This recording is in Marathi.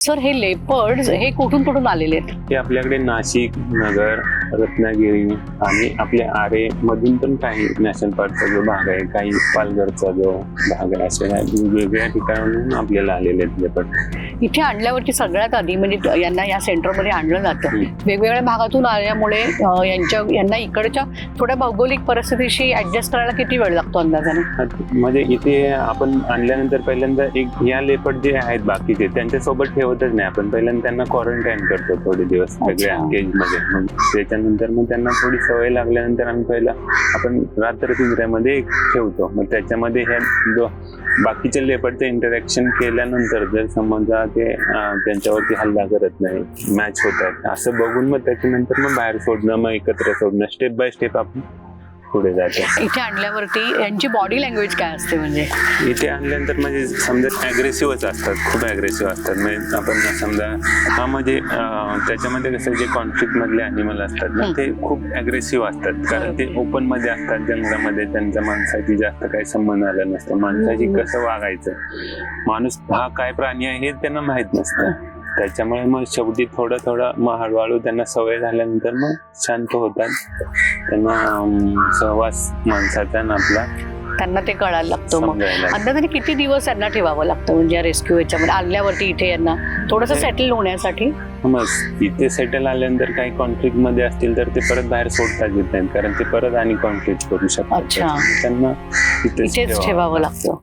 सर हे लेपर्ड हे कुठून कुठून आलेले आहेत? ते आपल्याकडे नाशिक नगर रत्नागिरी आणि आपल्या आरे मधून पण काही नॅशनल पार्कचा जो भाग आहे काही पालघरचा जो भाग आहे अशा वेगवेगळ्या ठिकाणाहून आपल्याला आलेले आहेत लेपर्ड. इथे आणल्यावरती सगळ्यात आधी म्हणजे यांना या सेंटरमध्ये आणलं जातं. वेगवेगळ्या भागातून आल्यामुळे यांच्या यांना इकडच्या थोड्या भौगोलिक परिस्थितीशी ऍडजस्ट करायला किती वेळ लागतो अंदाजाने म्हणजे इथे आपण आणल्यानंतर पहिल्यांदा एक या लेपट जे आहेत बाकीचे त्यांच्यासोबत ठेवतच नाही आपण पहिल्यांदा त्यांना क्वारंटाईन करतो थोडे दिवस वेगळ्या अच्छा. केजमध्ये मग त्याच्यानंतर मग त्यांना थोडी सवय लागल्यानंतर आम्ही पहिला आपण रात्र पिंजऱ्यामध्ये ठेवतो मग त्याच्यामध्ये ह्या बाकीचे बाकीच्या इंटरॅक्शन केल्यानंतर जर समजा ते त्यांच्यावरती हल्ला करत नाही मॅच होत आहेत असं बघून मग त्याच्यानंतर मग बाहेर सोडणं मग एकत्र सोडणं स्टेप बाय स्टेप आपण पुढे जातो इथे आणल्यावरती यांची बॉडी लँग्वेज काय असते म्हणजे? इथे आणल्यानंतर म्हणजे समजा अग्रेसिव्हच असतात खूप अग्रेसिव्ह असतात. म्हणजे आपण समजा हा म्हणजे त्याच्यामध्ये कसं जे कॉन्फ्लिक्ट मधले अॅनिमल असतात ना ते खूप अग्रेसिव्ह असतात. कारण ते ओपनमध्ये असतात जंगलामध्ये. त्यांच्या माणसाची जास्त काही संबंध आला नसतो. माणसाशी. कसं वागायचं? माणूस हा काय प्राणी आहे हे त्यांना माहीत नसतं. त्याच्यामुळे मग शेवटी थोडं थोडं मग हळूहळू त्यांना सवय झाल्यानंतर मग शांत होतात. त्यांना सहवास माणसाचा आणि आपला त्यांना ते कळायला लागतं मग. समजायला अंदाजाने किती दिवस यांना ठेवावं लागतं म्हणजे रेस्क्यू याच्यामध्ये? आणल्यावरती इथे यांना थोडंसं सेटल होण्यासाठी? मग इथे सेटल आल्यानंतर काही कॉन्फ्लिक्टमध्ये असतील तर ते परत बाहेर सोडता येत नाहीत. कारण ते परत आणि कॉन्फ्लिक्ट करू शकतात. अच्छा. त्याच्यामुळे त्यांना इथेच ठेवावं लागतं.